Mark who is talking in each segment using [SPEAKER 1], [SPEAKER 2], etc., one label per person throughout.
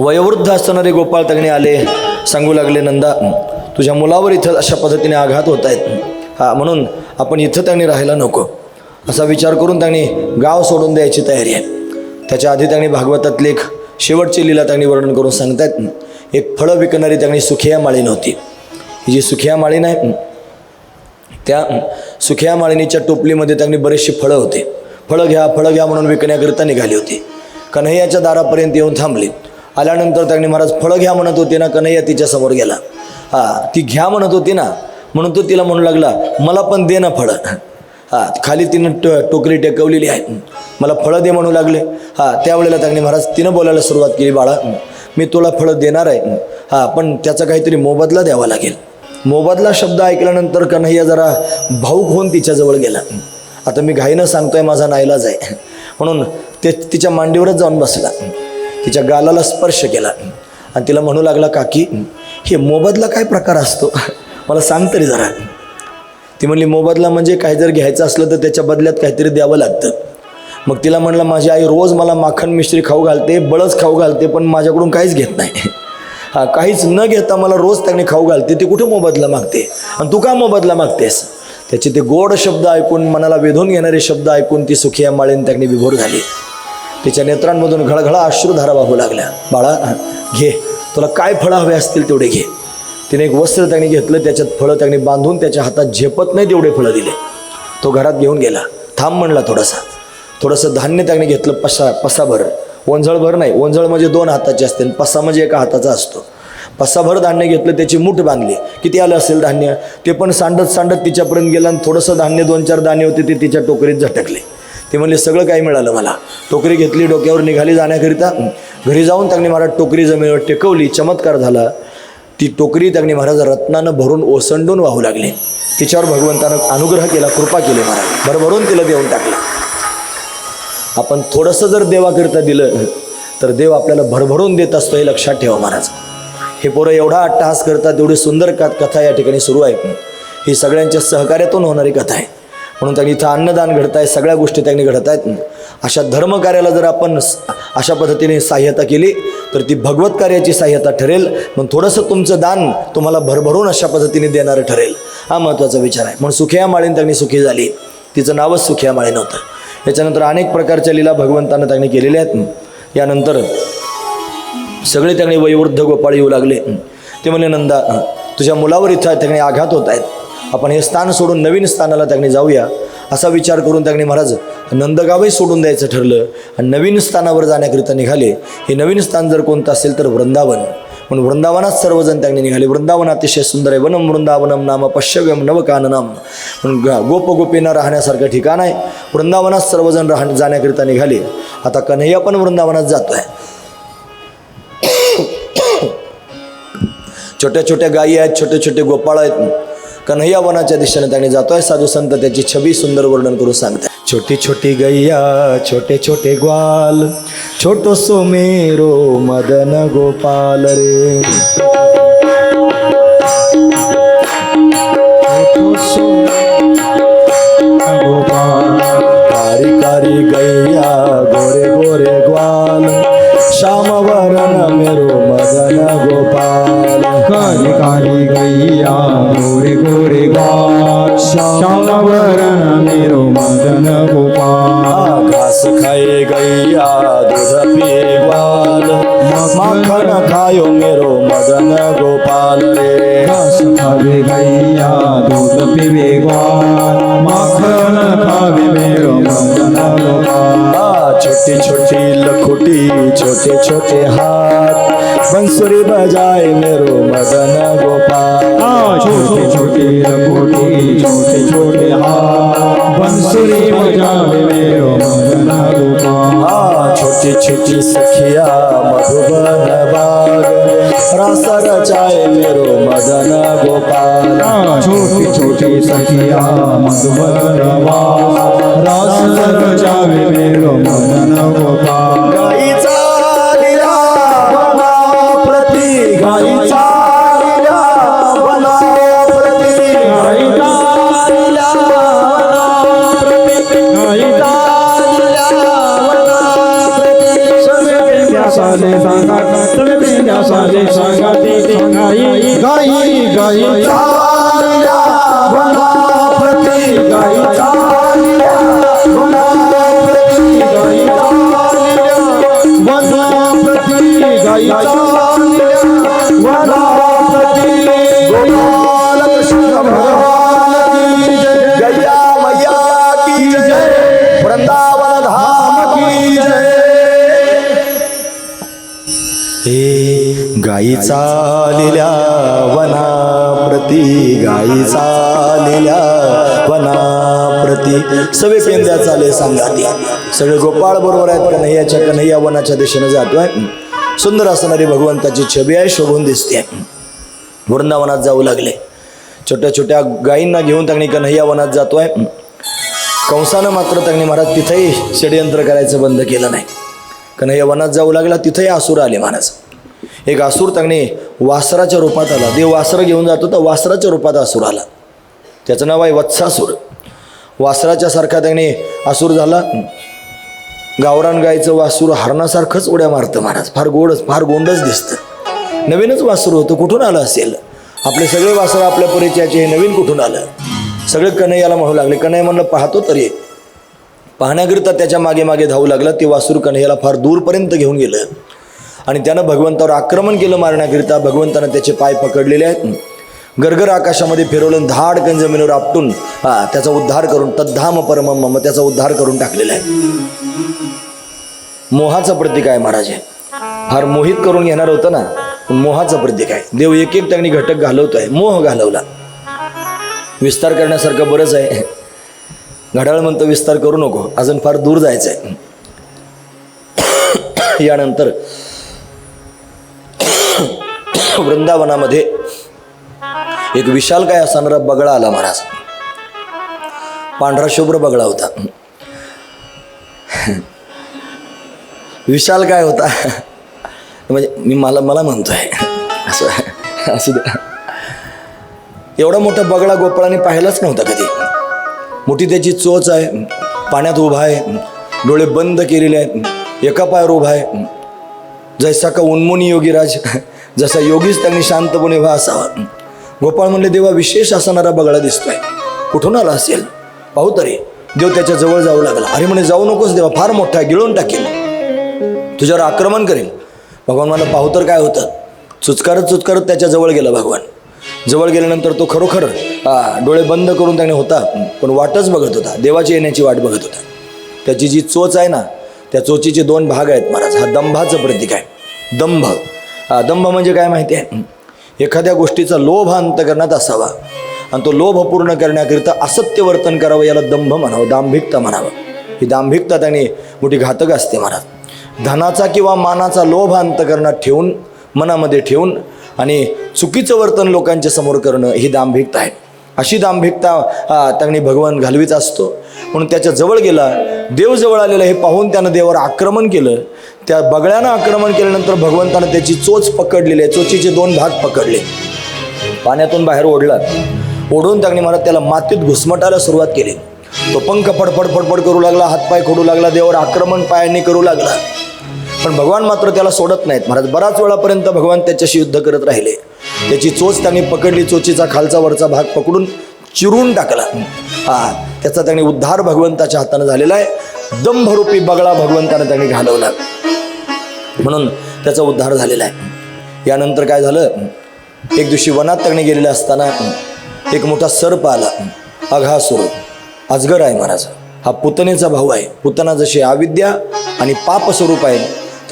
[SPEAKER 1] वयोवृद्ध असताना गोपाळ तगणे आले सांगू लागले नंदा तुझ्या मुलावर इथं अशा पद्धतीने आघात होत आहेत. हा म्हणून आपण इथं त्यांनी राहायला नको. असा विचार करून त्यांनी गाव सोडून द्यायची तयारी आहे. त्याच्या आधी त्यांनी भागवतातली एक शेवटची लीला त्यांनी वर्णन करून सांगतायत एक फळं विकणारी त्यांनी सुखिया माळीन होती ही जी सुखिया माळीन आहे त्या सुखिया माळिनीच्या टोपलीमध्ये त्यांनी बरेचशी फळं होते. फळं घ्या फळं घ्या म्हणून विकण्याकरिता निघाली होती. कन्हैयाच्या दारापर्यंत येऊन थांबली. आल्यानंतर त्यांनी महाराज फळं घ्या म्हणत होते ना कन्हैया तिच्यासमोर गेला. हा ती घ्या म्हणत होती ना म्हणून तो तिला म्हणू लागला मला पण दे ना फळं. हा खाली तिनं ट टोकरी टेकवलेली आहे. मला फळं दे म्हणू लागले. हा त्यावेळेला त्यांनी महाराज तिनं बोलायला सुरुवात केली बाळा मी तुला फळं देणार आहे. हा पण त्याचा काहीतरी मोबदला द्यावा लागेल. मोबदला शब्द ऐकल्यानंतर कन्हैया जरा भाऊक होऊन तिच्याजवळ गेला. आता मी घाईनं सांगतोय माझा नाईलाज आहे. म्हणून ते तिच्या मांडीवरच जाऊन बसला. तिच्या गालाला स्पर्श केला. आणि तिला म्हणू लागला काकी हे मोबदला काय प्रकार असतो? मला सांग तरी जरा. ती म्हणली मोबदला म्हणजे काय जर घ्यायचं असलं तर त्याच्या बदल्यात काहीतरी द्यावं लागतं. मग तिला म्हणलं माझी आई रोज मला माखन मिश्री खाऊ घालते बळच खाऊ घालते पण माझ्याकडून काहीच घेत नाही. हा काहीच न घेता मला रोज त्याने खाऊ घालते ती कुठे मोबदला मागते? आणि तू का मोबदला मागतेस? त्याचे ते गोड शब्द ऐकून मनाला वेधून घेणारे शब्द ऐकून ती सुखिया माळीन त्यांनी विभोर झाली. तिच्या नेत्रांमधून घळघळा अश्रुधारा वाहू लागल्या. बाळा घे. तुला काय फळं हवे असतील तेवढे घे. तिने एक वस्त्र त्यांनी घेतलं त्याच्यात फळं त्यांनी बांधून त्याच्या हातात झेपत नाही तेवढे फळं दिले. तो घरात घेऊन गेला. थांब म्हणला थोडासा. थोडंसं धान्य त्याने घेतलं पसा पसाभर. ओंझळभर नाही ओंझळ म्हणजे दोन हाताचे असते आणि पसा म्हणजे एका हाताचा असतो. पसाभर धान्य घेतलं त्याची मूठ बांधली. किती आलं असेल धान्य? ते पण सांडत सांडत तिच्यापर्यंत गेलं आणि थोडंसं धान्य दोन चार धान्य होते ते तिच्या टोकरीत झटकले. ते म्हणले सगळं काही मिळालं मला. टोकरी घेतली डोक्यावर निघाली जाण्याकरिता. घरी जाऊन त्यांनी महाराज टोकरी जमिनीवर टेकवली चमत्कार झाला. ती टोकरी त्यांनी महाराज रत्नानं भरून ओसंडून वाहू लागली. तिच्यावर भगवंतानं अनुग्रह केला कृपा केली महाराज. भरभरून तिला देऊन टाकलं. आपण थोडंसं जर देवाकरिता दिलं तर देव आपल्याला भरभरून देत असतो हे लक्षात ठेवा महाराज. हे पोरं एवढा अट्टहास करतात एवढी सुंदर का कथा या ठिकाणी सुरू आहे. ही सगळ्यांच्या सहकार्यातून होणारी कथा आहे. म्हणून त्यांनी इथं अन्नदान घडत आहे सगळ्या गोष्टी त्यांनी घडत आहेत अशा धर्मकार्याला जर आपण अशा पद्धतीने सहाय्यता केली तर ती भगवत कार्याची सहाय्यता ठरेल. मग थोडंसं तुमचं दान तुम्हाला भरभरून अशा पद्धतीने देणारं ठरेल. हा महत्त्वाचा विचार आहे. म्हणून सुखिया माळीन त्यांनी सुखी झाली. तिचं नावच सुखिया माळी नव्हतं याच्यानंतर अनेक प्रकारच्या लीला भगवंतानं त्यांनी केलेल्या आहेत. यानंतर सगळे त्यांनी वयोवृद्ध गोपाळ येऊ लागले. ते म्हणे नंदा तुझ्या मुलावर इथं त्यांनी आघात होत आहेत. आपण हे स्थान सोडून नवीन स्थानाला त्यांनी जाऊया असा विचार करून त्यांनी महाराज नंदगावही सोडून द्यायचं ठरलं आणि नवीन स्थानावर जाण्याकरिता निघाले. हे नवीन स्थान जर कोणतं असेल तर वृंदावन. म्हणून वृंदावनात सर्वजण त्यांनी निघाले. वृंदावन अतिशय सुंदर आहे. वनम वृंदावनम नाम पश्यव्यम नवकाननाम म्हणून ग- गोप गोपींना राहण्यासारखं ठिकाण आहे. वृंदावनात सर्वजण राह जाण्याकरिता निघाले. आता कन्हैया पण वृंदावनात जातो आहे छोट्या छोट्या गायी आहेत छोटे छोटे गोपाळ आहेत. कन्हैया वनाच्या दिशेने त्याने जातोय. साधू संत त्याची छबी सुंदर वर्णन करून सांगतात. छोटी छोटी गैया छोटे छोटे ग्वाल छोटो सो मेरो मदन गोपाल रे. कारी कारी गैया गोरे गोरे ग्वाल. श्याम वरण मेरो मदन गोपाल।
[SPEAKER 2] काली काली गैया गोरे गोरे गाल। श्याम वरण मेरो मदन गोपाल।
[SPEAKER 1] घास खाए गैया दूध पिए ग्वाल माखन खायो मेरो मदन गोपाल रे।
[SPEAKER 2] घास खावे गैया दूध पिवे ग्वाल माखन खावे मेरो मदन गोपाल।
[SPEAKER 1] छोटी छोटी लखोटी छोटे छोटे हाथ। बंसुरी बजाए मेरो मदन गोपाल।
[SPEAKER 2] छोटी छोटी लंगोटी छोटे छोटे हाथ। बंसुरी बजावे मेरो मदन गोपाल।
[SPEAKER 1] छोटी छोटी सखिया मधुबन बाग। रस रचाए मेरो मदन गोपाल।
[SPEAKER 2] छोटी छोटी सखिया मधुबन रास रचावे मेरो मदन
[SPEAKER 1] हे वना प्रती वनाप्रती गाई चालल्या वनाप्रती. सवे पेंद्या चाले सांगाती. सगळे गोपाळ बरोबर आहेत कन्हैयाच्या कन्हैया वनाच्या दिशेने जातोय? सुंदर असणारी भगवंताची छबी आहे शोभून दिसते वृंदावनात जाऊ लागले. छोट्या छोट्या गायींना घेऊन त्यांनी कन्हैया वनात जातोय? कंसानं मात्र त्यांनी महाराज तिथेही षडयंत्र करायचं बंद केलं नाही. कन्हैया वनात जाऊ लागला तिथेही आसूर आले महाराज. एक आसूर त्याने वासराच्या रूपात आला. देव वासरं घेऊन जातो तर वासराच्या रूपात आसूर आला. त्याचं नाव आहे वत्सासूर. वासराच्या सारखा त्याने आसूर झाला. गावरान गायचं वासूर हरणासारखंच उड्या मारतं महाराज. फार गोडच फार गोंडच दिसतं. नवीनच वासूर होतं. कुठून आलं असेल? आपले सगळे वासरं आपल्या परिचयाचे हे नवीन कुठून आलं? सगळे कन्हैयाला म्हणू लागले. कन्हैया म्हणलं पाहतो तरी. पाहण्याकरिता त्याच्यामागे मागे धावू लागला. ते वासूर कन्हैयाला फार दूरपर्यंत घेऊन गेलं. आणि त्यानं भगवंतावर आक्रमण केलं मारण्याकरिता भगवंतानं त्याचे पाय पकडलेले आहेत. गरगर आकाशामध्ये फिरवलं धाडकन जमिनीवर आपटून हा त्याचा उद्धार करून तद्धाम परम मग त्याचा उद्धार करून टाकलेला आहे. मोहाचं प्रतीक आहे महाराज. हे फार मोहित करून घेणार होतं ना मोहाचं प्रतीक आहे. देव एक एक त्यांनी घटक घालवतोय मोह घालवला. विस्तार करण्यासारखं बरंच आहे. घड्याळ म्हणतो विस्तार करू नको अजून फार दूर जायचं आहे यानंतर वृंदावनामध्ये एक विशाल काय असणारा बगळा आला महाराज. पांढरा शुभ्र बगळा होता. विशाल काय होता? म्हणजे मी मला मला म्हणतोय. असं असू द्या एवढा मोठा बगळा गोपाळाने पाहिलाच नव्हता कधी. मोठी त्याची चोच आहे पाण्यात उभा आहे डोळे बंद केलेले आहेत एका पायावर उभा आहे. जैसा का उन्मुनी योगीराज. जसा योगीच त्यांनी शांतपणे उभा असावा गोपाळ म्हणले देवा विशेष असणारा बगळा दिसतोय. कुठून आला असेल? पाहू तरी. देव त्याच्याजवळ जाऊ लागला. अरे म्हणे जाऊ नकोस देवा फार मोठा आहे गिळून टाकेल. तुझ्यावर आक्रमण करेल भगवान मला पाहू तर काय होतं. चुचकारत चुचकारत त्याच्याजवळ गेला भगवान. जवळ गेल्यानंतर तो खरोखर हा, डोळे बंद करून त्याने होता पण वाटच बघत होता. देवाची येण्याची वाट बघत होता. त्याची जी चोच आहे ना त्या चोचीचे दोन भाग आहेत महाराज. हा दंभाचं प्रतीक आहे. दंभ. दंभ म्हणजे काय माहिती आहे? एखाद्या गोष्टीचा लोभ अंतकरणात असावा. आणि तो लोभ पूर्ण करण्याकरिता असत्य वर्तन करावं याला दंभ म्हणावं दांभिकता म्हणावं. ही दांभिकता त्याने मोठी घातक असते महाराज. धनाचा किंवा मानाचा लोभ अंतकरणात ठेवून मनामध्ये ठेवून आणि चुकीचं वर्तन लोकांच्या समोर करणं ही दांभिकता आहे. अशी दांभिकता त्यांनी भगवान घालवीत असतो. म्हणून त्याच्याजवळ गेला. देव जवळ आलेला हे पाहून त्यानं देवावर आक्रमण केलं. त्या बगळ्यानं आक्रमण केल्यानंतर भगवंतानं त्याची चोच पकडलेली आहे. चोचीचे दोन भाग पकडले. पाण्यातून बाहेर ओढला ओढून त्यांनी मला त्याला मातीत घुसमटायला सुरुवात केली. तो पंख फडफड फडफड करू लागला हातपाय खोडू लागला देवावर आक्रमण पायाने करू लागला. पण भगवान मात्र त्याला सोडत नाहीत. महाराज बराच वेळापर्यंत भगवान त्याच्याशी युद्ध करत राहिले. त्याची चोच त्यांनी पकडली. चोचीचा खालचा वरचा भाग पकडून चिरून टाकला. हा त्याचा त्यांनी उद्धार भगवंताच्या हाताने झालेला आहे. दंभरूपी बगळा भगवंताने त्यांनी घालवला. म्हणून त्याचा उद्धार झालेला आहे. यानंतर काय झालं? एक दिवशी वनात त्यांनी गेलेले असताना एक मोठा सर्प आला. अघासूर अजगर आहे महाराज हा पुतनेचा भाऊ आहे. पुतना जशी अविद्या आणि पाप स्वरूप आहे.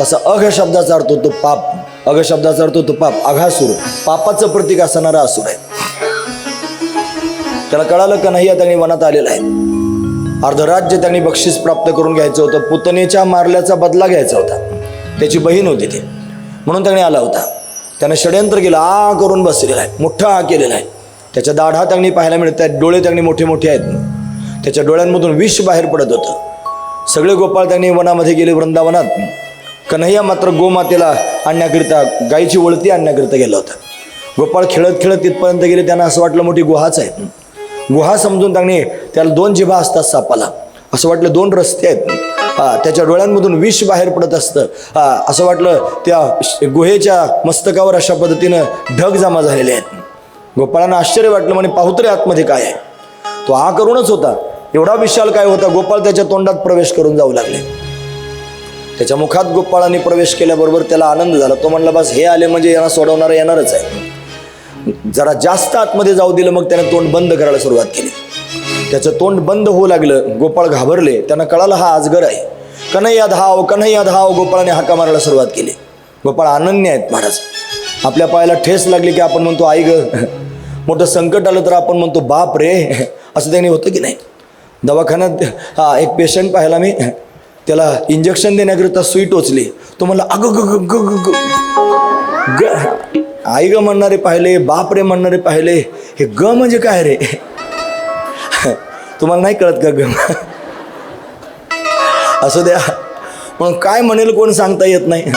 [SPEAKER 1] तसा अघ शब्दाचा अर्थ होतो पाप. अग शब्दाचा अर्थ होतो पाप. अघासूर पापाचं प्रतीक असणारा असुर आहे त्याला कळालं का नाही त्यांनी वनात आलेला आहे. अर्धराज्य त्यांनी बक्षीस प्राप्त करून घ्यायचं होतं. पुतनेच्या मारल्याचा बदला घ्यायचा होता. त्याची बहीण होती ती. म्हणून त्याने आला होता. त्यानं षडयंत्र केलं. आ करून बसलेला आहे. मोठा आ केलेला आहे. त्याच्या दाढा त्यांनी पाहायला मिळत आहेत. डोळे त्यांनी मोठे मोठे आहेत. त्याच्या डोळ्यांमधून विष बाहेर पडत होतं. सगळे गोपाळ त्यांनी वनामध्ये गेले वृंदावनात. कन्हैया मात्र गोमातेला आणण्याकरिता गायीची वळती आणण्याकरिता गेला होता. गोपाळ खेळत खेळत तिथपर्यंत गेले त्यांना असं वाटलं मोठी गुहाच आहे. गुहा समजून त्यांनी त्याला दोन जिभा असतात सापाला. असं वाटलं दोन रस्ते आहेत. हा त्याच्या डोळ्यांमधून विष बाहेर पडत असतं. हा असं वाटलं त्या श- गुहेच्या मस्तकावर अशा पद्धतीनं ढग जमा झालेले आहेत. गोपाळांना आश्चर्य वाटलं म्हणे पाहू आतमध्ये काय आहे. तो हा करूनच होता. एवढा विशाल काय होता? गोपाळ त्याच्या तोंडात प्रवेश करून जाऊ लागले. त्याच्या मुखात गोपाळाने प्रवेश केल्याबरोबर त्याला आनंद झाला. तो म्हणला बस हे आले म्हणजे यांना सोडवणारं येणारच आहे. जरा जास्त आतमध्ये जाऊ दिलं मग त्याने तोंड बंद करायला सुरुवात केली. त्याचं तोंड बंद होऊ लागलं गोपाळ घाबरले. त्यांना कळालं हा आजगर आहे. कन्हैया धाव कन्हैया धाव गोपाळाने हाका मारायला सुरुवात केली. गोपाळ अनन्य आहेत महाराज. आपल्या पायाला ठेस लागली की आपण म्हणतो आई ग. मोठं संकट आलं तर आपण म्हणतो बाप रे. असं त्यांनी होतं की नाही? दवाखान्यात हा एक पेशंट पाहिला मी. त्याला इंजेक्शन देण्याकरिता सुई टोचली. तो म्हणला अगं ग ग ग ग ग. ग आई ग म्हणणारे पाहिले बाप रे म्हणणारे पाहिले हे ग म्हणजे काय रे? तुम्हाला नाही कळत का ग? असं द्या. पण काय म्हणेल कोण सांगता येत नाही.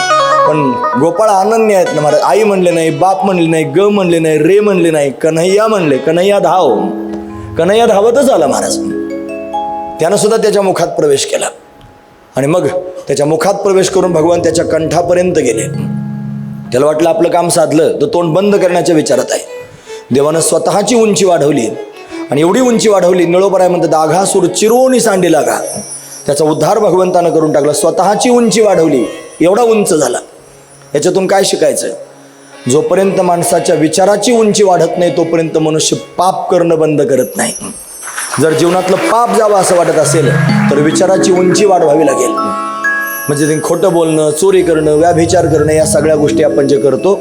[SPEAKER 1] पण गोपाळ आनंदी आहेत ना महाराज. आई म्हणले नाही बाप म्हणले नाही ग म्हणले नाही रे म्हणले नाही कन्हैया म्हणले कन्हैया धाव. कन्हैया धावतच आला महाराज. त्यानं सुद्धा त्याच्या मुखात प्रवेश केला. आणि मग त्याच्या मुखात प्रवेश करून भगवान त्याच्या कंठापर्यंत गेले. त्याला वाटलं आपलं काम साधलं तर तोंड बंद करण्याच्या विचारात आहे. देवानं स्वतःची उंची वाढवली आणि एवढी उंची वाढवली निळोबराय म्हणतात दाघासूर चिरोनी सांडी लागा. त्याचा उद्धार भगवंतानं करून टाकला स्वतःची उंची वाढवली एवढा उंच झाला. याच्यातून काय शिकायचं? जोपर्यंत माणसाच्या विचाराची उंची वाढत नाही तोपर्यंत मनुष्य पाप करणं बंद करत नाही. जर जीवनातलं पाप जावं असं वाटत असेल तर विचाराची उंची वाढवावी लागेल. म्हणजे ते खोटं बोलणं चोरी करणं व्याभिचार करणं या सगळ्या गोष्टी आपण जे करतो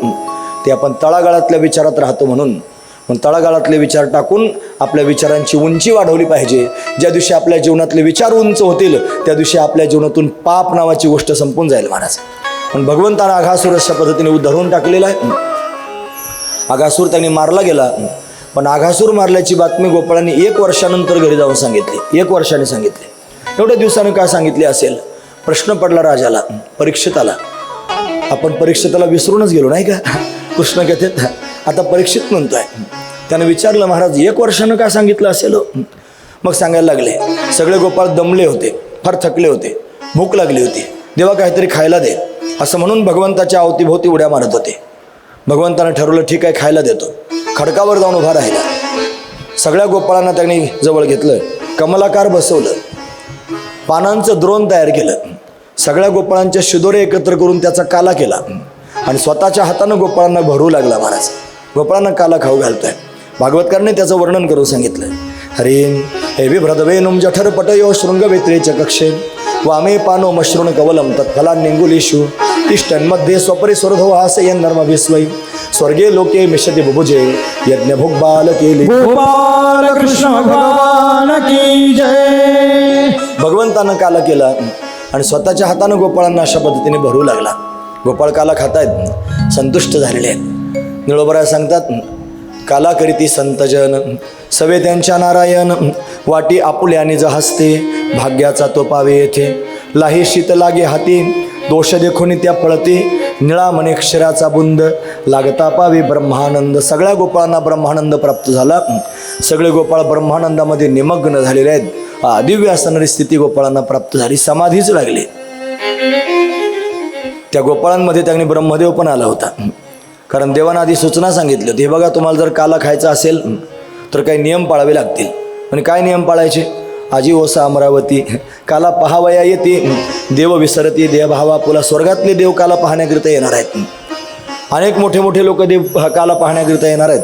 [SPEAKER 1] ते आपण तळागाळातल्या विचारात राहतो म्हणून. पण तळागाळातले विचार टाकून आपल्या विचारांची उंची वाढवली पाहिजे. ज्या दिवशी आपल्या जीवनातले विचार उंच होतील त्या दिवशी आपल्या जीवनातून पाप नावाची गोष्ट संपून जाईल महाराज. पण भगवंतानं आघासूर अशा पद्धतीने उद्धरून टाकलेला आहे. आघासूर त्यांनी मारला गेला. पण आघासूर मारल्याची बातमी गोपाळांनी एक वर्षानंतर घरी जाऊन सांगितली. एक वर्षाने सांगितले. एवढ्या दिवसानं काय सांगितले असेल? प्रश्न पडला राजाला. परीक्षिताला आपण परीक्षिताला विसरूनच गेलो नाही का? कृष्ण कथेत. आता परीक्षित म्हणतोय. त्यानं विचारलं महाराज एक वर्षानं काय सांगितलं असेल हो? मग सांगायला लागले. सगळे गोपाळ दमले होते. फार थकले होते. भूक लागली होती. देवा काहीतरी खायला दे. असं म्हणून भगवंताच्या अवतीभोवती उड्या मारत होते. भगवंतानं ठरवलं ठीक आहे खायला देतो. खडकावर जाऊन उभा राहिला. सगळ्या गोपाळांना त्यांनी जवळ घेतलं कमलाकार बसवलं. पानांचं द्रोण तयार केलं. सगळ्या गोपाळांच्या शिदोरे एकत्र करून त्याचा काला केला. आणि स्वतःच्या हातानं गोपाळांना भरू लागला महाराज. गोपाळांना काला खाऊ घालतोय. भागवतकरने त्याचं वर्णन करून सांगितलं. हरिं हे विभ्रदवेनुम जठर पटयो शृंगवेत्रेच कक्षे. वामे पानो मश्रुण कवलम तत्फला निंगुलीषु. तिष्ठन्मध्ये स्वपरिस्वरधो हासयन नर्म विस्वै स्वर्गे लोके मिशति बुभुजे यज्ञ बाल केली.
[SPEAKER 2] गोपाल कृष्ण भगवान की जय.
[SPEAKER 1] भगवंतानं काला केला आणि स्वतःच्या हातानं गोपाळांना अशा पद्धतीने भरू लागला. गोपाळ काला खातायत संतुष्ट झालेले आहेत. निळोबराय सांगतात काला करीती संतजन सवे त्यांच्या नारायण वाटी आपुल्याने हसते भाग्याचा तो पावे येथे. लाही शीत लागे हाती दोष देखून त्या पळते. निळा मने क्षराचा बुंद. लागता पावे ब्रह्मानंद. सगळ्या गोपाळांना ब्रह्मानंद प्राप्त झाला. सगळे गोपाळ ब्रह्मानंदामध्ये निमग्न झालेले आहेत. दिव्य असणारी स्थिती गोपाळांना प्राप्त झाली. समाधीच लागली. त्या गोपाळांमध्ये त्यांनी ब्रह्मदेव पण आला होता. कारण देवानं आधी सूचना सांगितली होती. हे बघा तुम्हाला जर काला खायचा असेल तर काही नियम पाळावे लागतील. आणि काय नियम पाळायचे? आजी ओसा अमरावती काला पहावया येते. देव विसरती देवभावा पुला स्वर्गातले देव काला पाहण्याकरिता येणार आहेत. अनेक मोठे मोठे लोक देव काला पाहण्याकरिता येणार आहेत.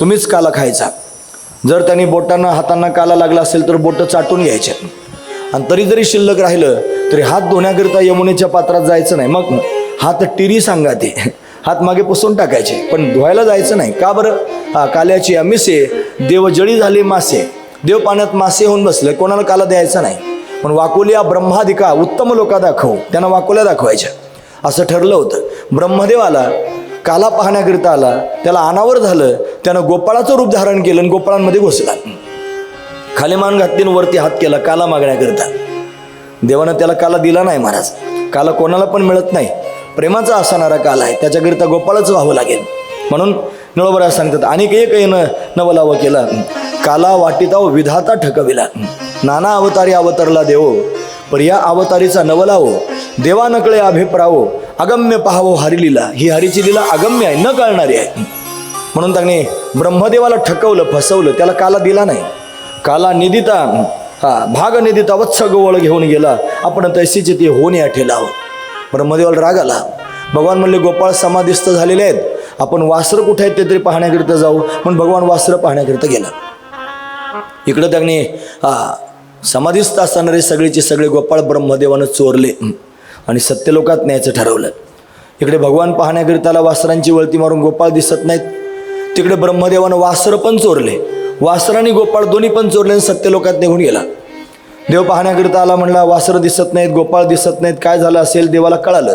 [SPEAKER 1] तुम्हीच काला खायचा. जर त्यांनी बोटांना हातांना काला लागला असेल तर बोटं चाटून घ्यायचे. आणि तरी जरी शिल्लक राहिलं तरी हात धुण्याकरिता यमुनेच्या पात्रात जायचं नाही. मग हात टिरी सांगा ते. हात मागे पुसून टाकायचे. पण धुवायला जायचं नाही. का बरं? हा काल्याची अमिसे देव जळी झाले मासे. देव पाण्यात मासे होऊन बसले. कोणाला काला द्यायचा नाही. पण वाकोल्या ब्रह्मादिका उत्तम लोका दाखवू. त्यांना वाकोल्या दाखवायच्या. असं ठरलं होतं. ब्रह्मदेव आला काला पाहण्याकरिता आला. त्याला अनावर झालं. त्यानं गोपाळाचं रूप धारण केलं आणि गोपाळांमध्ये घुसला. खाली मान घातली वरती हात केला काला मागण्याकरिता. देवानं त्याला काला दिला नाही महाराज. काला कोणाला पण मिळत नाही. प्रेमाचा असणारा काला आहे. त्याच्याकरिता गोपाळच व्हावं लागेल. म्हणून निळोबरा सांगतात अनेक एक न नवलाव केला. काला वाटिताव विधाता ठकविला. नाना अवतारी अवतरला देव पर या अवतारीचा नवलावो. देवा नकळे अभिप्रावो अगम्य पाहावो हरिलीला. ही हरीची लीला अगम्य आहे न कळणारी आहे. म्हणून त्याने ब्रह्मदेवाला ठकवलं फसवलं. त्याला काला दिला नाही. काला निदिता हा भाग निदिता वत्स गोवळ घेऊन गेला. आपण तैसीचे ते होऊन या ठेलावं. ब्रह्मदेवाला राग आला. भगवान म्हणले गोपाळ समाधिस्थ झालेले आहेत. आपण वासरं कुठे आहेत ते तरी पाहण्याकरिता जाऊ. पण भगवान वासरं पाहण्याकरिता गेला. इकडं त्यांनी समाधीस्थ असणारे सगळेचे सगळे गोपाळ ब्रह्मदेवानं चोरले. आणि सत्यलोकात न्यायचं ठरवलं. इकडे भगवान पाहण्याकरिताला वासरांची वळती मारून गोपाळ दिसत नाहीत. तिकडे ब्रह्मदेवानं वासर पण चोरले. वासर आणि गोपाळ दोन्ही पण चोरले आणि सत्यलोकात निघून गेला. देव पाहण्याकरिता आला म्हणला वासर दिसत नाहीत गोपाळ दिसत नाहीत. काय झालं असेल? देवाला कळालं.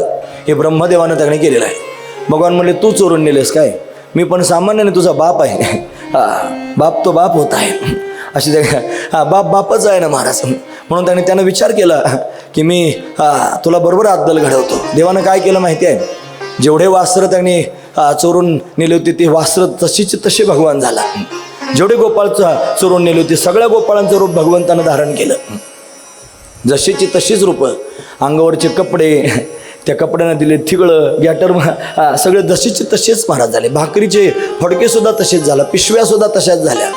[SPEAKER 1] हे ब्रह्मदेवानं त्याने केलेलं आहे. भगवान म्हणले तू चोरून नेलेस काय? मी पण सामान्याने तुझा बाप आहे. हा बाप तो बाप होत. आहे अशी त्या हा बाप बापच आहे ना महाराज. म्हणून त्याने त्यानं विचार केला की मी तुला बरोबर अद्दल घडवतो. देवानं काय केलं माहिती आहे? जेवढे वास्त्र त्यांनी हा, चोरून नेले होते ते वास्त्र तशीच तसे भगवान झाला. जेवढे गोपाळ चोरून नेले होते सगळ्या गोपाळांचं रूप भगवंतानं धारण केलं. जशीची तशीच रूपं अंगावरचे कपडे त्या कपड्यांना दिले थिगळं गॅटर सगळे जशीचे तसेच महाराज झाले. भाकरीचे फडकेसुद्धा तसेच झालं पिशव्यासुद्धा तशाच झाल्या.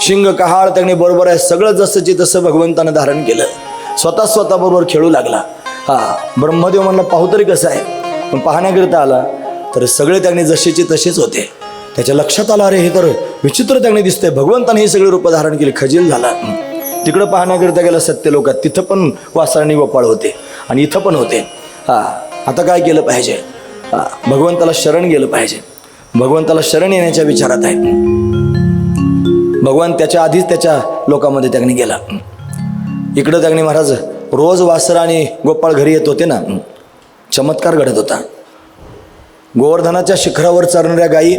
[SPEAKER 1] शिंग कहाळ त्याने बरोबर आहे सगळं जसंची तसं भगवंतानं धारण केलं. स्वतः स्वतः बरोबर खेळू लागला. हा ब्रह्मदेव म्हणला पाहू तरी कसं आहे? पण पाहण्याकरिता आला तर सगळे त्याने जसेचे तसेच होते. त्याच्या लक्षात आलं अरे हे तर विचित्र त्याने दिसतंय. भगवंताने हे सगळे रूपं धारण केले खजील झाला. तिकडं पाहण्याकरिता गेला सत्य लोकात. तिथं पण वासराणी गोपाळ होते आणि इथं पण होते. हां. आता काय केलं पाहिजे? हा. भगवंताला शरण गेलं पाहिजे. भगवंताला शरण येण्याच्या विचारात आहे. भगवान त्याच्या आधीच त्याच्या लोकांमध्ये त्याने गेला. इकडं त्याने महाराज रोज वासर आणि गोपाळ घरी येत होते ना? चमत्कार घडत होता. गोवर्धनाच्या शिखरावर चरणाऱ्या गायी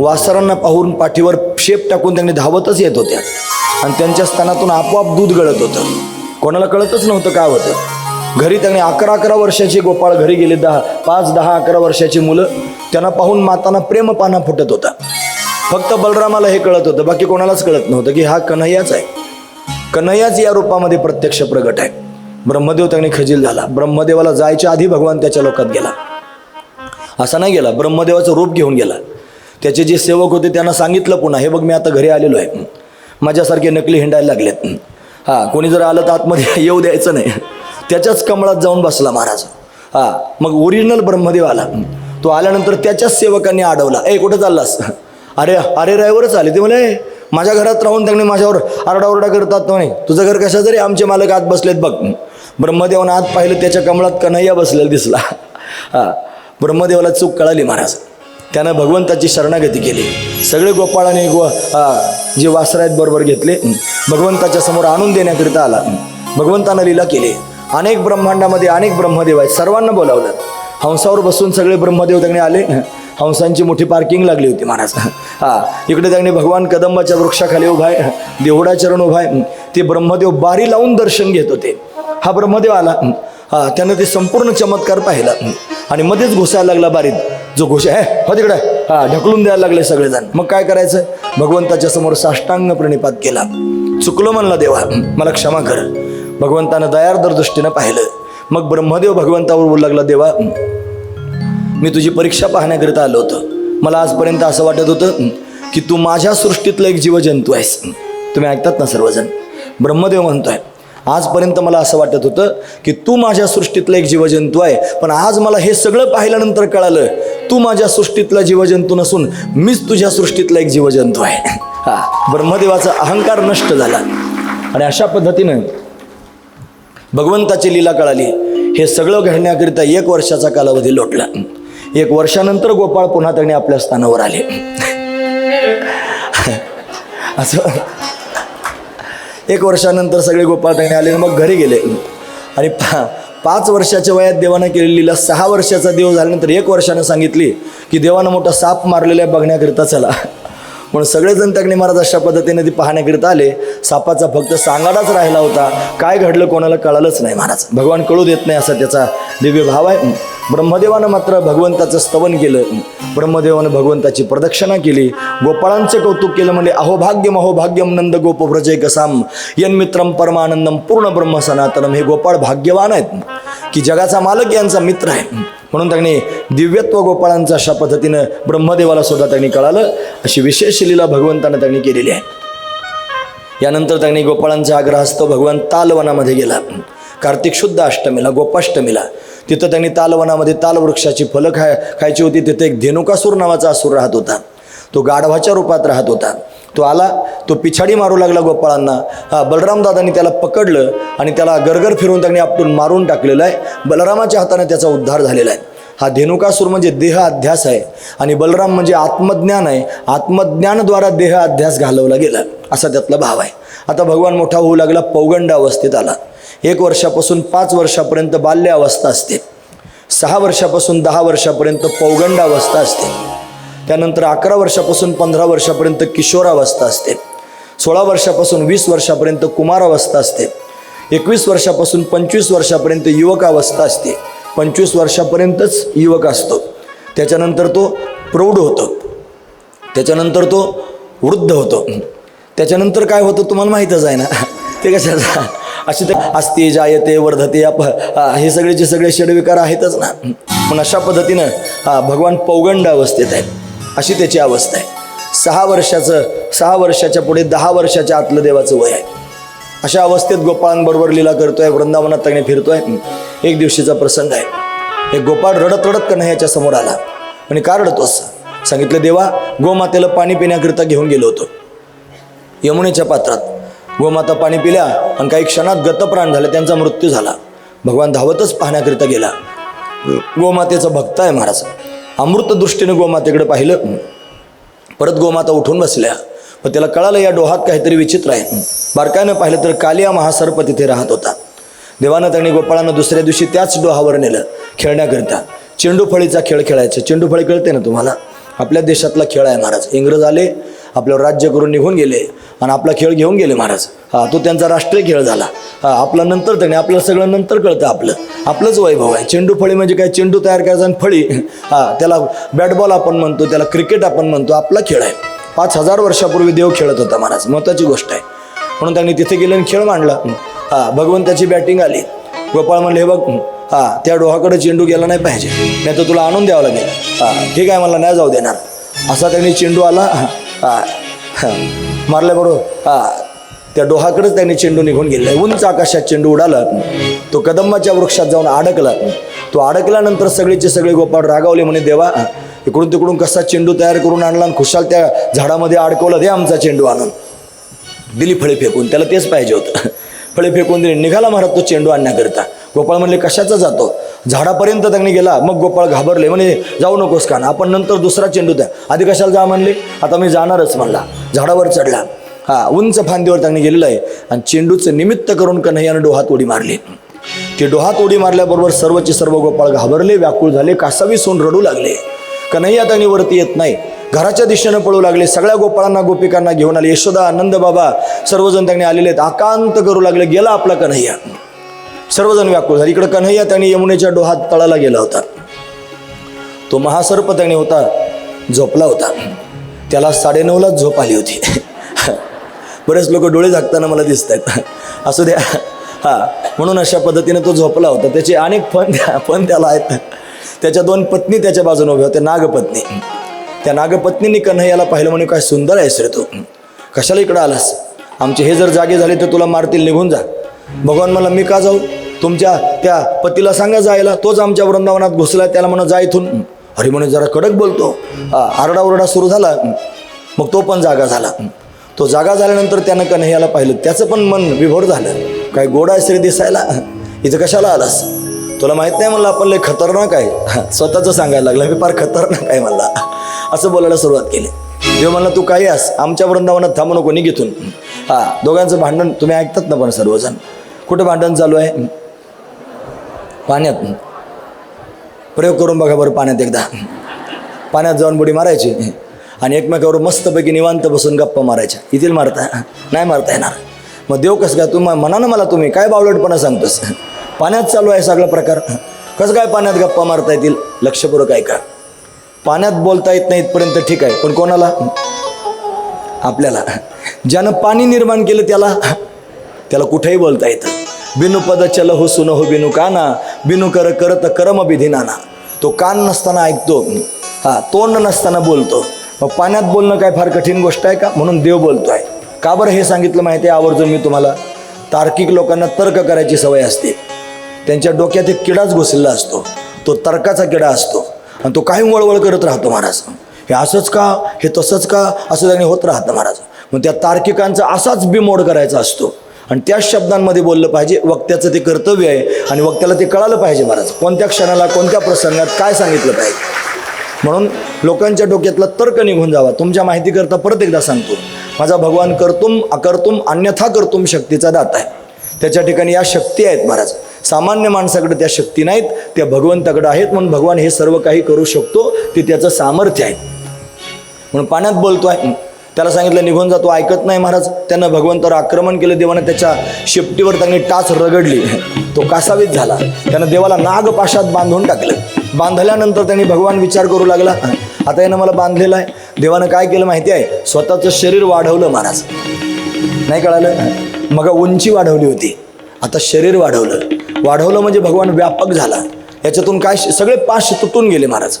[SPEAKER 1] वासरांना पाहून पाठीवर शेप टाकून त्यांनी धावतच येत होत्या. आणि त्यांच्या स्तनातून आपोआप दूध गळत होतं. कोणाला कळतच नव्हतं काय होतं? घरी त्यांनी अकरा अकरा वर्षाची गोपाळ घरी गेले दहा पाच दहा अकरा वर्षाची मुलं. त्यांना पाहून माताना प्रेमपाना फुटत होता. फक्त बलरामाला हे कळत होतं बाकी कोणालाच कळत नव्हतं की हा कन्हैयाच आहे. कन्हैयाच या रूपामध्ये प्रत्यक्ष प्रगट आहे. ब्रह्मदेव त्याने खजील झाला. ब्रह्मदेवाला जायच्या आधी भगवान त्याच्या लोकात गेला. असा नाही गेला ब्रह्मदेवाचं रूप घेऊन गेला. त्याचे जे सेवक होते त्यांना सांगितलं पुन्हा हे बघ मी आता घरी आलेलो आहे. माझ्यासारखे नकली हिंडायला लागलेत. हां कोणी जर आलं तर आतमध्ये येऊ द्यायचं नाही. त्याच्याच कमळात जाऊन बसला महाराज. हां मग ओरिजिनल ब्रह्मदेव आला तो आल्यानंतर त्याच्याच सेवकांनी अडवला ए कुठं चाललास? अरे अरे रायवरच आले ते म्हणे. माझ्या घरात राहून त्यांनी माझ्यावर आरडाओरडा करतात म्हणे. तुझं घर कशा जरी आमचे मालक आत बसलेत बघ. ब्रह्मदेवानं आत पाहिलं त्याच्या कमळात कन्हैया बसलेला दिसला. हां ब्रह्मदेवाला चूक कळाली महाराज. त्यानं भगवंताची शरणागती केली. सगळे गोपाळाने गो जे वासर आहेत बरोबर घेतले. भगवंताच्या समोर आणून देण्याकरिता आला. भगवंतानं लीला केली. अनेक ब्रह्मांडामध्ये अनेक ब्रह्मदेव आहेत. सर्वांना बोलावलं. हंसावर बसून सगळे ब्रह्मदेव त्यांनी आले. हंसांची मोठी पार्किंग लागली होती महाराज. हां इकडे त्यांनी भगवान कदंबाच्या वृक्षाखाली उभा आहे. देवडाचरण उभा आहे. ते ब्रह्मदेव बारी लावून दर्शन घेत होते. हा ब्रह्मदेव आला. हां त्यानं ते संपूर्ण चमत्कार पाहिला. आणि मध्येच घुसायला लागला बारीत. जो घुस आहे हो तिकडे. हा ढकलून द्यायला लागले सगळेजण. मग काय करायचं? भगवंताच्या समोर साष्टांग प्रणिपात केला. चुकलो म्हणला देवा. मला क्षमा कर. भगवंतानं दयार्दर दृष्टीनं पाहिलं. मग ब्रह्मदेव भगवंतावर बोलू लागला देवा मी तुझी परीक्षा पाहण्याकरिता आलो होतं. मला आजपर्यंत असं वाटत होतं की तू माझ्या सृष्टीतलं एक जीवजंतू आहेस. तुम्ही ऐकतात ना सर्वजण? ब्रह्मदेव म्हणतोय आजपर्यंत मला असं वाटत होतं की तू माझ्या सृष्टीतलं एक जीवजंतू आहे पण आज मला हे सगळं पाहिल्यानंतर कळालं तू माझ्या सृष्टीतला जीवजंतू नसून मीच तुझ्या सृष्टीतला एक जीवजंतू आहे. हा ब्रह्मदेवाचा अहंकार नष्ट झाला. आणि अशा पद्धतीनं भगवंताची लीला कळाली. हे सगळं घडण्याकरिता एक वर्षाचा कालावधी लोटला. एक वर्षानंतर गोपाळ पुन्हा त्याने आपल्या स्थानावर आले. असं. एक वर्षानंतर सगळे गोपाळ त्याने आले आणि मग घरी गेले. आणि पा पाच वर्षाच्या वयात देवानं केलेली लीला सहा वर्षाचा देव झाल्यानंतर एक वर्षानं सांगितली की देवानं मोठा साप मारलेला आहे बघण्याकरिता चला. म्हणून सगळेजण त्याने महाराज अशा पद्धतीने ती पाहण्याकरिता आले. सापाचा फक्त सांगाडाच राहिला होता. काय घडलं कोणाला कळालंच नाही महाराज. भगवान कळू देत नाही असा त्याचा दिव्य भाव आहे. ब्रह्मदेवानं मात्र भगवंताचं स्तवन केलं. ब्रह्मदेवानं भगवंताची प्रदक्षिणा केली. गोपाळांचं कौतुक केलं म्हणजे अहोभाग्यम अहोभाग्यम नंद गोप व्रजय कसाम. यन्मित्रम परमानंदम पूर्ण ब्रह्म सनातनम. हे गोपाळ भाग्यवान आहेत. की जगाचा मालक यांचा मित्र आहे. म्हणून त्यांनी दिव्यत्व गोपाळांचा अशा पद्धतीनं ब्रह्मदेवाला सुद्धा त्यांनी कळालं. अशी विशेष लीला भगवंतानं त्यांनी केलेली आहे. यानंतर त्यांनी गोपाळांचा आग्रहास्तव भगवान तालवनामध्ये गेला. कार्तिक शुद्ध अष्टमीला गोपाष्टमीला. तिथं त्यांनी तालवनामध्ये तालवृक्षाची फलं खाय खायची होती. तिथे एक धेनुकासूर नावाचा असुर राहत होता. तो गाढवाच्या रूपात राहत होता. तो आला तो पिछाडी मारू लागला गोपाळांना. हा बलरामदादांनी त्याला पकडलं आणि त्याला गरगर फिरून त्यांनी आपटून मारून टाकलेलं आहे. बलरामाच्या हाताने त्याचा उद्धार झालेला आहे. हा धेनुकासूर म्हणजे देह अध्यास आहे आणि बलराम म्हणजे आत्मज्ञान आहे. आत्मज्ञानद्वारा देह अध्यास घालवला गेला असा त्यातला भाव आहे. आता भगवान मोठा होऊ लागला पौगंड अवस्थेत आला. एक वर्षापासून पाच वर्षापर्यंत बाल्य अवस्था असते. सहा वर्षापासून दहा वर्षापर्यंत पौगंड अवस्था असते. त्यानंतर अकरा वर्षापासून पंधरा वर्षापर्यंत किशोरावस्था असते. सोळा वर्षापासून वीस वर्षापर्यंत कुमारावस्था असते. एकवीस वर्षापासून पंचवीस वर्षापर्यंत युवक अवस्था असते. पंचवीस वर्षापर्यंतच युवक असतो. त्याच्यानंतर तो प्रौढ होतो. त्याच्यानंतर तो वृद्ध होतो. त्याच्यानंतर काय होतं तुम्हाला माहीतच आहे ना? ते कशाचं अशी ते असते जायते वर्धते अप हा, हे सगळेचे सगळे षडविकार आहेतच ना? पण अशा पद्धतीनं भगवान पौगंड अवस्थेत आहे अशी त्याची अवस्था आहे. सहा वर्षाचं सहा वर्षाच्या पुढे दहा वर्षाच्या आतलं देवाचं वय आहे. अशा अवस्थेत गोपाळांबरोबर लीला करतोय वृंदावनात त्याने फिरतोय. एक दिवशीचा प्रसंग आहे. एक गोपाळ रडत रडत कन्हैयाच्या समोर आला. आणि का रडतोस सांगितलं देवा गोमातेला पाणी पिण्याकरिता घेऊन गेलो होतो. यमुनेच्या पात्रात. गोमाता पाणी पिल्या आणि काही क्षणात गतप्राण झाले त्यांचा मृत्यू झाला. भगवान धावतच पाहण्याकरिता गेला. गोमातेचा भक्त आहे महाराज. अमृत दृष्टीने गोमातेकडे पाहिलं. परत गोमाता उठून बसल्या. पण त्याला कळालं या डोहात काहीतरी विचित्र आहे. बारकाईनं पाहिलं तर कालिया महासर्प तिथे राहत होता. देवानं त्यांनी गोपाळांना दुसऱ्या दिवशी त्याच डोहावर नेलं खेळण्याकरिता. चेंडू फळीचा खेळ खेळायचा. चेंडू फळी कळते ना तुम्हाला? आपल्या देशातला खेळ आहे महाराज. इंग्रज आले आपल्यावर राज्य करून निघून गेले आणि आपला खेळ घेऊन गेले महाराज. हा तो त्यांचा राष्ट्रीय खेळ झाला. हा आपला नंतर त्याने आपल्याला सगळं नंतर कळतं आपलं. आपलंच वैभव आहे. चेंडू फळी म्हणजे काय? चेंडू तयार करायचा आणि फळी. हा त्याला बॅटबॉल आपण म्हणतो त्याला क्रिकेट आपण म्हणतो आपला खेळ आहे. पाच हजार वर्षापूर्वी देव खेळत होता महाराज. महत्त्वाची गोष्ट आहे. म्हणून त्यांनी तिथे गेले आणि खेळ मांडला. हा भगवंताची बॅटिंग आली. गोपाळ म्हणले हे बघ हा त्या डोहाकडे चेंडू गेला नाही पाहिजे. नाही तर तुला आणून द्यावं लागेल. हा ठीक आहे मला नाही जाऊ देणार. असा त्यांनी चेंडू आला. हा मारल्याबरोबर हा. त्या डोहाकडेच त्यांनी चेंडू निघून गेला. उंच आकाशात चेंडू उडाला तो कदंबाच्या वृक्षात जाऊन अडकला तो अडकल्यानंतर सगळेचे सगळे गोपाळ रागावले म्हणे देवा इकडून तिकडून कसा चेंडू तयार करून आणला आणि खुशाल त्या झाडामध्ये अडकवला? दे आमचा चेंडू आणून. दिली फळे फेकून. त्याला तेच पाहिजे होतं. फळे फेकून दिली. निघाला महाराज तो चेंडू आणण्याकरिता. गोपाळ म्हणले कशाचा जातो? झाडापर्यंत त्यांनी गेला मग गोपाळ घाबरले म्हणे जाऊ नकोस का आपण नंतर दुसरा चेंडू द्या. आधी कशाला जा म्हणले? आता मी जाणारच म्हणला. झाडावर चढला. हा उंच फांदीवर त्यांनी गेलेलं आहे आणि चेंडूचं निमित्त करून कन्हैयानं डोहात उडी मारली. ते डोहात उडी मारल्याबरोबर सर्वचे सर्व गोपाळ घाबरले व्याकुळ झाले कासावी सोन रडू लागले. कन्हैया त्यांनी वरती येत नाही. घराच्या दिशेनं पळू लागले. सगळ्या गोपाळांना गोपिकांना घेऊन आले. यशोदा आनंद बाबा सर्वजण त्यांनी आलेले आहेत. आकांत करू लागले. गेला आपला कन्हैया. सर्वजण व्याकुळ झाले. इकडं कन्हैया त्यांनी यमुनेच्या डोहात तळाला गेला होता. तो महासर्प त्याने होता झोपला होता. त्याला साडेनऊलाच झोप आली होती. बरेच लोक डोळे झाकताना मला दिसत आहेत असू द्या. हां म्हणून अशा पद्धतीने तो झोपला होता. त्याचे अनेक फन फन त्याला आहेत. त्याच्या दोन पत्नी त्याच्या बाजूने उभ्या होत्या नागपत्नी. त्या नागपत्नीनी कन्हैयाला पाहिलं म्हणे काय सुंदर आहेस रे तू. कशाला इकडं आलास? आमचे हे जर जागे झाले तर तुला मारतील. निघून जा. भगवान मला मी का जाऊ? तुमच्या त्या पतीला सांगा जायला तोच आमच्या वृंदावनात घुसला त्याला म्हणा जा इथून. अरे म्हणे जरा कडक बोलतो. आरडाओरडा सुरू झाला. मग तो पण जागा झाला. तो जागा झाल्यानंतर त्यानं कन्हैयाला पाहिलं. त्याचं पण मन विभोर झालं. काय गोडा श्री दिसायला? इथं कशाला आलास? तुला माहीत नाही म्हणलं आपण लय खतरनाक आहे. स्वतःचं सांगायला लागलं मी फार खतरनाक आहे म्हणला. असं बोलायला सुरुवात केली. देव म्हणलं तू काही आस आमच्या वृंदावनात थांबू नको निघितून हां दोघांचं भांडण तुम्ही ऐकतात ना पण सर्वजण. कुठं भांडण चालू आहे? पाण्यात. प्रयोग करून बघा बरं पाण्यात एकदा. पाण्यात जाऊन बुडी मारायची. आणि एकमेकावर मस्तपैकी निवांत बसून गप्पा मारायच्या. इथील मारता? नाही मारता येणार. मग देव कसं काय तू म्हणा ना मला तुम्ही काय बावलटपणा सांगतोस? पाण्यात चालू आहे सगळा प्रकार. कसं काय पाण्यात गप्पा मारता येतील? लक्षपूर्वक ऐका. पाण्यात बोलता येत नाही इथपर्यंत ठीक आहे. पण कोणाला? आपल्याला. ज्यानं पाणी निर्माण केलं त्याला त्याला कुठेही बोलता येतं. बिनु पद चल हो सुन हो बिनु काना बिनु कर करत कर्म विधी नाना तो कान नसताना ऐकतो हा तोंड नसताना बोलतो मग पाण्यात बोलणं काय फार कठीण गोष्ट आहे का म्हणून देव बोलतो आहे का बरं हे सांगितलं माहिती आहे आवर्जून मी तुम्हाला तार्किक लोकांना तर्क करायची सवय असते त्यांच्या डोक्यात एक किडाच घुसलेला असतो तो तर्काचा किडा असतो आणि तो काही वळवळ करत राहतो महाराज हे असंच का हे तसंच का असं त्यांनी होत राहतं महाराज मग त्या तार्किकांचा असाच बिमोड करायचा असतो आणि त्याच शब्दांमध्ये बोललं पाहिजे वक्त्याचं ते कर्तव्य आहे आणि वक्त्याला ते कळालं पाहिजे महाराज. कोणत्या क्षणाला कोणत्या प्रसंगात काय सांगितलं पाहिजे? म्हणून लोकांच्या डोक्यातला तर्क निघून जावा. तुमच्या माहितीकरता परत एकदा सांगतो. माझा भगवान करतुम अकर्तुम अन्यथा करतुम शक्तीचा दात आहे. त्याच्या ठिकाणी या शक्ती आहेत महाराज. सामान्य माणसाकडे त्या शक्ती नाहीत त्या भगवंताकडे आहेत म्हणून भगवान हे सर्व काही करू शकतो ते त्याचं सामर्थ्य आहे. म्हणून पाण्यात बोलतो आहे त्याला सांगितलं निघून जातो ऐकत नाही महाराज. त्यानं भगवंतावर आक्रमण केलं देवानं त्याच्या शेपटीवर त्यांनी टाच रगडली. तो कासावीत झाला. त्यानं देवाला नागपाशात बांधून टाकलं. बांधल्यानंतर त्यांनी भगवान विचार करू लागला आता यानं मला बांधलेलं आहे. देवानं काय केलं माहिती आहे? स्वतःचं शरीर वाढवलं महाराज. नाही कळालं? मग उंची वाढवली होती. आता शरीर वाढवलं. वाढवलं म्हणजे भगवान व्यापक झाला. याच्यातून काय सगळे पाश तुटून गेले महाराज.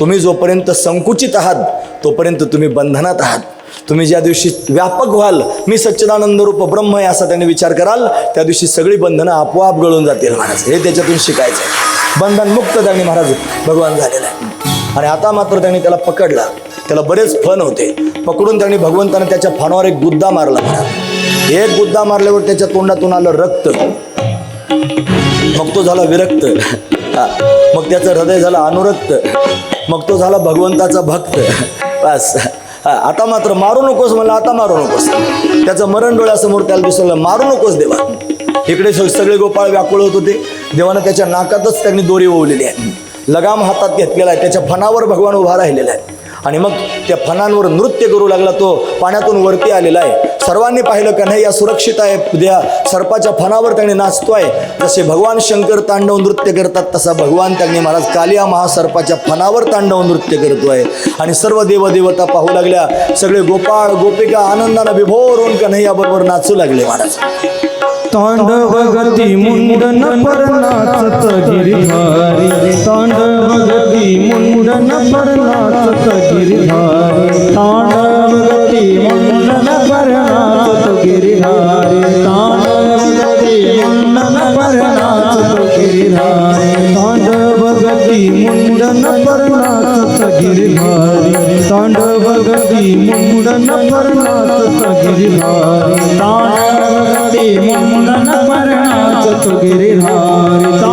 [SPEAKER 1] तुम्ही जोपर्यंत संकुचित आहात तोपर्यंत तुम्ही बंधनात आहात. तुम्ही ज्या दिवशी व्यापक व्हाल मी सच्चिदानंद रूप ब्रह्म आहे असा त्यांनी विचार कराल त्या दिवशी सगळी बंधनं आपोआप गळून जातील महाराज. हे त्याच्यातून शिकायचं आहे बंधन मुक्त त्यांनी महाराज भगवान झालेला आहे. आणि आता मात्र त्यांनी त्याला पकडला. त्याला बरेच फन होते. पकडून त्यांनी भगवंताने त्याच्या फानावर एक गुद्दा मारला महाराज. एक गुद्दा मारल्यावर त्याच्या तोंडातून आलं रक्त. मग तो झाला विरक्त. हा. मग त्याचं हृदय झालं अनुरक्त. मग तो झाला भगवंताचा भक्त. बस. हा, आता मात्र मारू नकोस मला आता मारू नकोस. त्याचं मरण डोळ्यासमोर त्याला दिसलं मारू नकोस देवा. इकडे सगळे गोपाळ व्याकुळ होत होते. देवानं त्याच्या नाकातच त्यांनी दोरी ओवलेली आहे लगाम हातात घेतलेला आहे. त्याच्या फणावर भगवान उभा राहिलेला आहे. आणि मग त्या फणांवर नृत्य करू लागला तो. पाण्यातून वरती आलेला आहे. सर्वांनी पाहिलं कन्हैया सुरक्षित आहे. त्या सर्पाच्या फणावर त्याने आहे जसे भगवान शंकर तांडव नृत्य करतात तसा भगवान त्यांनी महाराज कालिया महासर्पाच्या फणावर तांडव नृत्य करतो आहे आणि सर्व देवदेवता पाहू लागल्या. सगळे गोपाळ गोपिका आनंदानं विभोर होऊन कन्हैया बरोबर नाचू लागले महाराज.
[SPEAKER 2] तांडव गती मुंडन पर नाचत गिरिधारी तांडव गती मुंडन पर नाचत गिरिधारी तांडव गती मुंडन पर नाचत गिरिधारी तांडव गती मुंडन पर नाचत गिरिधारी तांडव गती मुंडन पर नाचत गिरिधारी तांडव गती मुंडन पर नाचत गिरिधारी तांडव गती मुंडन চোখের
[SPEAKER 1] ধার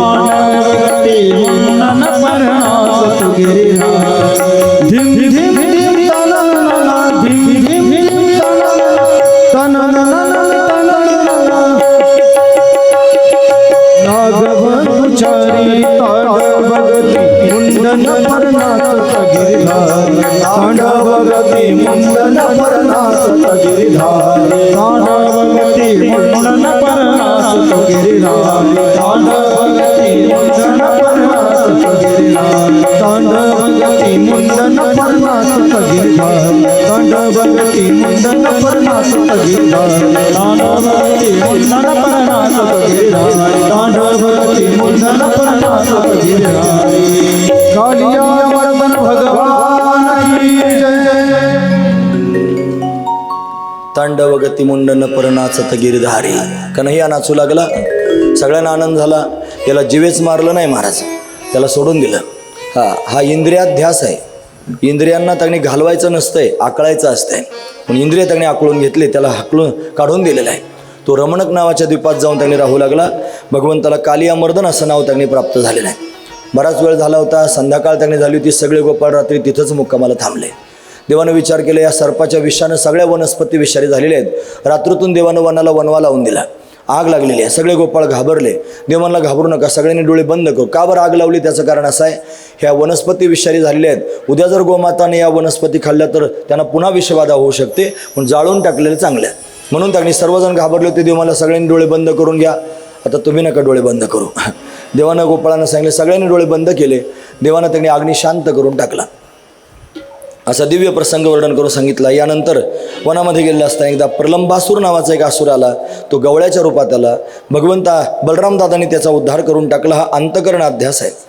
[SPEAKER 1] गती मुंडन परनाचत गिरधारी कन्हैया नाचू लागला सगळ्यांना आनंद झाला. याला जीवेच मारलं नाही महाराज. त्याला सोडून दिलं. हा हा इंद्रियात ध्यास आहे. इंद्रियांना त्यांनी घालवायचं नसतंय आकळायचं असतंय. पण इंद्रिय त्यांनी आकळून घेतले त्याला हाकलून काढून दिलेला आहे. तो रमणक नावाच्या द्वीपात जाऊन त्यांनी राहू लागला. भगवंताला कालियामर्दन असं नाव त्यांनी प्राप्त झालेलं आहे. बराच वेळ झाला होता संध्याकाळ त्यांनी झाली होती सगळे गोपाळ रात्री तिथंच मुक्कामाला थांबले. देवानं विचार केला या सर्पाच्या विषानं सगळ्या वनस्पती विषारी झालेल्या आहेत. रात्रीतून देवानं वनाला वनवा लावून दिला. आग लागलेली आहे. सगळे गोपाळ घाबरले. देवांना घाबरू नका. सगळ्यांनी डोळे बंद करू. का बरं आग लावली? त्याचं कारण असं आहे ह्या वनस्पती विषारी झालेल्या आहेत. उद्या जर गोमाताने या वनस्पती खाल्ल्या तर त्यांना पुन्हा विषबाधा होऊ शकते. पण जाळून टाकलेले चांगल्या. म्हणून त्यांनी सर्वजण घाबरले होते. देवाला सगळ्यांनी डोळे बंद करून घ्या. आता तुम्ही नका डोळे बंद करू. देवानं गोपाळानं सांगितले सगळ्यांनी डोळे बंद केले. देवानं त्यांनी अग्नी शांत करून टाकला. असा दिव्य प्रसंग वर्णन करून सांगितला. यानंतर वनामध्ये गेलेला असता एकदा प्रलंबासूर नावाचा एक आसूर आला. तो गवळ्याच्या रूपात आला. भगवंता बलरामदादांनी त्याचा उद्धार करून टाकला. हा अंतकरण अध्यास आहे.